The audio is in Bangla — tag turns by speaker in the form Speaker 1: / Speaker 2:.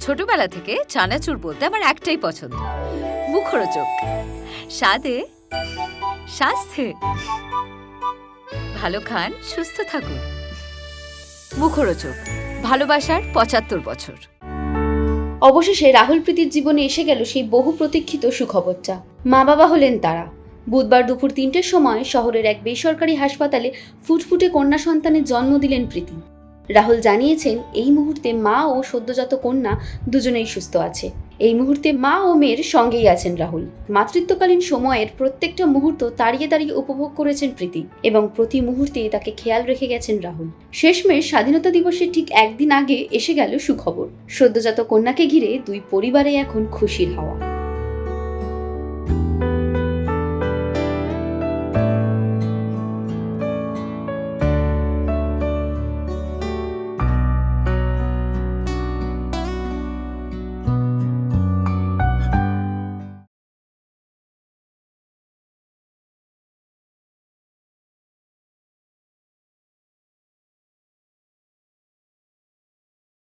Speaker 1: ছোটবেলা থেকে চানাচুর বলতে আমার একটাই পছন্দ। মুখরোচক। স্বাদে স্বাস্থ্যে ভালো খান, সুস্থ থাকুন। মুখরোচক। ভালোবাসার পঁচাত্তর বছর।
Speaker 2: অবশেষে রাহুল প্রীতির জীবনে এসে গেল সেই বহু প্রতীক্ষিত সুখবরটা। মা বাবা হলেন তারা। বুধবার দুপুর তিনটের সময় শহরের এক বেসরকারি হাসপাতালে ফুটফুটে কন্যা সন্তানের জন্ম দিলেন প্রীতি। রাহুল জানিয়েছেন, এই মুহূর্তে মা ও সদ্যজাত কন্যা দুজনেই সুস্থ আছে। এই মুহূর্তে মা ও মেয়ের সঙ্গেই আছেন রাহুল। মাতৃত্বকালীন সময়ের প্রত্যেকটা মুহূর্ত তাড়িয়ে দাঁড়িয়ে উপভোগ করেছেন প্রীতি এবং প্রতি মুহূর্তে তাকে খেয়াল রেখে গেছেন রাহুল। শেষমেশ স্বাধীনতা দিবসের ঠিক একদিন আগে এসে গেল সুখবর। সদ্যজাত কন্যাকে ঘিরে দুই পরিবারে এখন খুশির হাওয়া।